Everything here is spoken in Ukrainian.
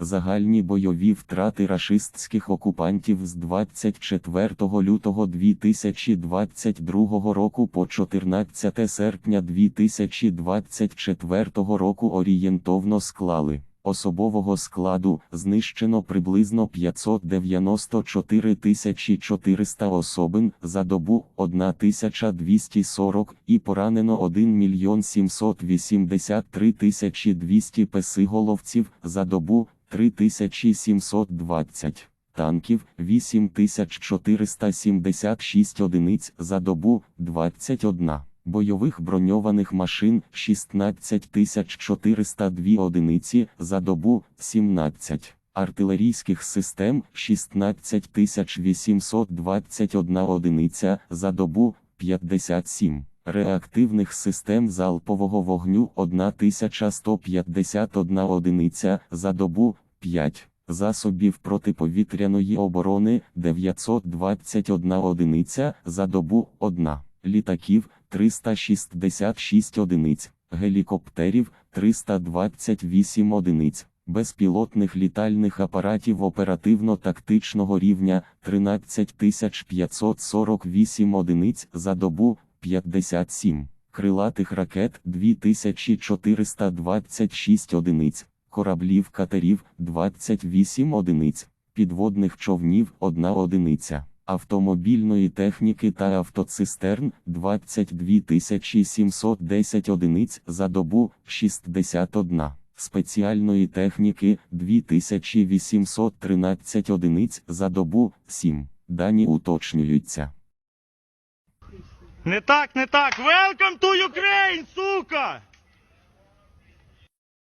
Загальні бойові втрати рашистських окупантів з 24 лютого 2022 року по 14 серпня 2024 року орієнтовно склали. Особового складу знищено приблизно 594 400 особин за добу 1240 і поранено 1 мільйон 783 200 песиголовців за добу 3720. Танків 8476 одиниць за добу 21. Бойових броньованих машин 16402 одиниці за добу 17. Артилерійських систем 16821 одиниця за добу 57. Реактивних систем залпового вогню 1151 одиниця за добу 5. Засобів протиповітряної оборони 921 одиниця за добу 1. Літаків 366 одиниць, гелікоптерів 328 одиниць, безпілотних літальних апаратів оперативно-тактичного рівня 13548 одиниць за добу 57, крилатих ракет 2426 одиниць, кораблів катерів 28 одиниць, підводних човнів 1 одиниця автомобільної техніки та автоцистерн 22 710 одиниць за добу 61, спеціальної техніки 2813 одиниць за добу 7. Дані уточнюються. Не так, не так. Welcome to Ukraine!